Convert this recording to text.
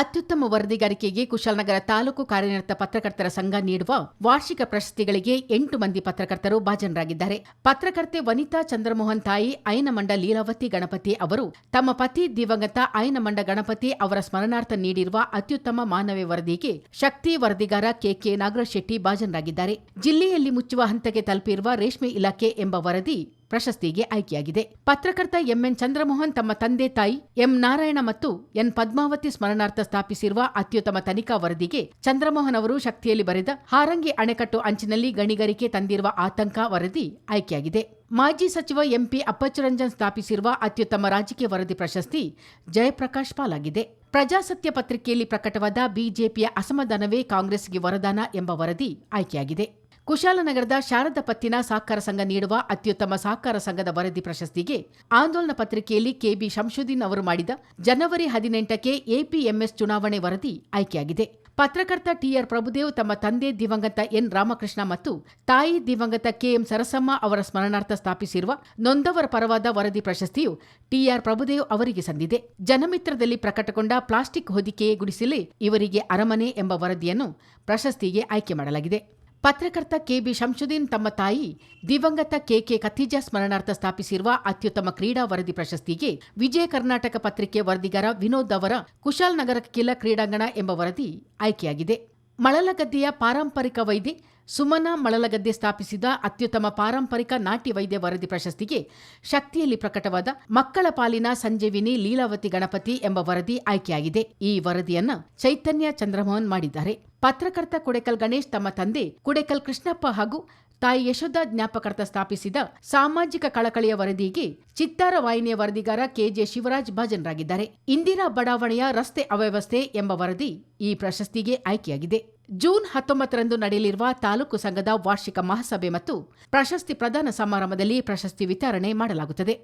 ಅತ್ಯುತ್ತಮ ವರದಿಗಾರಿಕೆಗೆ ಕುಶಾಲನಗರ ತಾಲೂಕು ಕಾರ್ಯನಿರತ ಪತ್ರಕರ್ತರ ಸಂಘ ನೀಡುವ ವಾರ್ಷಿಕ ಪ್ರಶಸ್ತಿಗಳಿಗೆ ಎಂಟು ಮಂದಿ ಪತ್ರಕರ್ತರು ಭಾಜನರಾಗಿದ್ದಾರೆ. ಪತ್ರಕರ್ತೆ ವನಿತಾ ಚಂದ್ರಮೋಹನ್ ತಾಯಿ ಐನಮಂಡ ಲೀಲಾವತಿ ಗಣಪತಿ ಅವರು ತಮ್ಮ ಪತಿ ದಿವಂಗತ ಐನಮಂಡ ಗಣಪತಿ ಅವರ ಸ್ಮರಣಾರ್ಥ ನೀಡಿರುವ ಅತ್ಯುತ್ತಮ ಮಾನವ ವರದಿಗೆ ಶಕ್ತಿ ವರದಿಗಾರ ಕೆಕೆ ನಾಗರಶೆಟ್ಟಿ ಶೆಟ್ಟಿ ಭಾಜನರಾಗಿದ್ದಾರೆ. ಜಿಲ್ಲೆಯಲ್ಲಿ ಮುಚ್ಚುವ ಹಂತಕ್ಕೆ ತಲುಪಿರುವ ರೇಷ್ಮೆ ಇಲಾಖೆ ಎಂಬ ವರದಿ ಪ್ರಶಸ್ತಿಗೆ ಆಯ್ಕೆಯಾಗಿದೆ. ಪತ್ರಕರ್ತ ಎಂಎನ್ ಚಂದ್ರಮೋಹನ್ ತಮ್ಮ ತಂದೆ ತಾಯಿ ಎಂ ನಾರಾಯಣ ಮತ್ತು ಎನ್ ಪದ್ಮಾವತಿ ಸ್ಮರಣಾರ್ಥ ಸ್ಥಾಪಿಸಿರುವ ಅತ್ಯುತ್ತಮ ತನಿಖಾ ವರದಿಗೆ ಚಂದ್ರಮೋಹನ್ ಅವರು ಶಕ್ತಿಯಲ್ಲಿ ಬರೆದ ಹಾರಂಗಿ ಅಣೆಕಟ್ಟು ಅಂಚಿನಲ್ಲಿ ಗಣಿಗರಿಕೆ ತಂದಿರುವ ಆತಂಕ ವರದಿ ಆಯ್ಕೆಯಾಗಿದೆ. ಮಾಜಿ ಸಚಿವ ಎಂಪಿ ಅಪ್ಪಚ್ಚರಂಜನ್ ಸ್ಥಾಪಿಸಿರುವ ಅತ್ಯುತ್ತಮ ರಾಜಕೀಯ ವರದಿ ಪ್ರಶಸ್ತಿ ಜಯಪ್ರಕಾಶ್ ಪಾಲಾಗಿದೆ. ಪ್ರಜಾಸತ್ಯ ಪತ್ರಿಕೆಯಲ್ಲಿ ಪ್ರಕಟವಾದ ಬಿಜೆಪಿಯ ಅಸಮಾಧಾನವೇ ಕಾಂಗ್ರೆಸ್ಗೆ ವರದಾನ ಎಂಬ ವರದಿ ಆಯ್ಕೆಯಾಗಿದೆ. ಕುಶಾಲನಗರದ ಶಾರದಾ ಪತ್ತಿನ ಸಹಕಾರ ಸಂಘ ನೀಡುವ ಅತ್ಯುತ್ತಮ ಸಹಕಾರ ಸಂಘದ ವರದಿ ಪ್ರಶಸ್ತಿಗೆ ಆಂದೋಲನ ಪತ್ರಿಕೆಯಲ್ಲಿ ಕೆಬಿ ಶಂಶುದ್ದೀನ್ ಅವರು ಮಾಡಿದ ಜನವರಿ ಹದಿನೆಂಟಕ್ಕೆ ಎಪಿಎಂಎಸ್ ಚುನಾವಣೆ ವರದಿ ಆಯ್ಕೆಯಾಗಿದೆ. ಪತ್ರಕರ್ತ ಟಿಆರ್ ಪ್ರಭುದೇವ್ ತಮ್ಮ ತಂದೆ ದಿವಂಗತ ಎನ್. ರಾಮಕೃಷ್ಣ ಮತ್ತು ತಾಯಿ ದಿವಂಗತ ಕೆಎಂ ಸರಸಮ್ಮ ಅವರ ಸ್ಮರಣಾರ್ಥ ಸ್ಥಾಪಿಸಿರುವ ನೊಂದವರ ಪರವಾದ ವರದಿ ಪ್ರಶಸ್ತಿಯು ಟಿಆರ್ ಪ್ರಭುದೇವ್ ಅವರಿಗೆ ಸಂದಿದೆ. ಜನಮಿತ್ರದಲ್ಲಿ ಪ್ರಕಟಗೊಂಡ ಪ್ಲಾಸ್ಟಿಕ್ ಹೊದಿಕೆ ಗುಡಿಸಲೇ ಇವರಿಗೆ ಅರಮನೆ ಎಂಬ ವರದಿಯನ್ನು ಪ್ರಶಸ್ತಿಗೆ ಆಯ್ಕೆ ಮಾಡಲಾಗಿದೆ. ಪತ್ರಕರ್ತ ಕೆಬಿ ಶಂಶುದ್ದೀನ್ ತಮ್ಮ ತಾಯಿ ದಿವಂಗತ ಕೆಕೆ ಕಥಿಜಾ ಸ್ಮರಣಾರ್ಥ ಸ್ಥಾಪಿಸಿರುವ ಅತ್ಯುತ್ತಮ ಕ್ರೀಡಾ ವರದಿ ಪ್ರಶಸ್ತಿಗೆ ವಿಜಯ ಕರ್ನಾಟಕ ಪತ್ರಿಕೆ ವರದಿಗಾರ ವಿನೋದ್ ಅವರ ಕುಶಾಲನಗರ ಕಿಲ ಕ್ರೀಡಾಂಗಣ ಎಂಬ ವರದಿ ಆಯ್ಕೆಯಾಗಿದೆ. ಮಳಲಗದ್ದೆಯ ಪಾರಂಪರಿಕ ವೈದ್ಯೆ ಸುಮನಾ ಮಳಲಗದ್ದೆ ಸ್ಥಾಪಿಸಿದ ಅತ್ಯುತ್ತಮ ಪಾರಂಪರಿಕ ನಾಟ್ಯ ವೈದ್ಯ ವರದಿ ಪ್ರಶಸ್ತಿಗೆ ಶಕ್ತಿಯಲ್ಲಿ ಪ್ರಕಟವಾದ ಮಕ್ಕಳ ಪಾಲಿನ ಸಂಜೀವಿನಿ ಲೀಲಾವತಿ ಗಣಪತಿ ಎಂಬ ವರದಿ ಆಯ್ಕೆಯಾಗಿದೆ. ಈ ವರದಿಯನ್ನ ಚೈತನ್ಯ ಚಂದ್ರಮೋಹನ್ ಮಾಡಿದ್ದಾರೆ. ಪತ್ರಕರ್ತ ಕುಡೆಕಲ್ ಗಣೇಶ್ ತಮ್ಮ ತಂದೆ ಕುಡೆಕಲ್ ಕೃಷ್ಣಪ್ಪ ಹಾಗೂ ತಾಯಿ ಯಶೋಧ ಜ್ಞಾಪಕರ್ತ ಸ್ಥಾಪಿಸಿದ ಸಾಮಾಜಿಕ ಕಳಕಳಿಯ ವರದಿಗೆ ಚಿತ್ತಾರ ವಾಹಿನಿಯ ವರದಿಗಾರ ಕೆಜೆ ಶಿವರಾಜ್ ಭಾಜನರಾಗಿದ್ದಾರೆ. ಇಂದಿರಾ ಬಡಾವಣೆಯ ರಸ್ತೆ ಅವ್ಯವಸ್ಥೆ ಎಂಬ ವರದಿ ಈ ಪ್ರಶಸ್ತಿಗೆ ಆಯ್ಕೆಯಾಗಿದೆ. ಜೂನ್ ಹತ್ತೊಂಬತ್ತರಂದು ನಡೆಯಲಿರುವ ತಾಲೂಕು ಸಂಘದ ವಾರ್ಷಿಕ ಮಹಾಸಭೆ ಮತ್ತು ಪ್ರಶಸ್ತಿ ಪ್ರದಾನ ಸಮಾರಂಭದಲ್ಲಿ ಪ್ರಶಸ್ತಿ ವಿತರಣೆ ಮಾಡಲಾಗುತ್ತದೆ.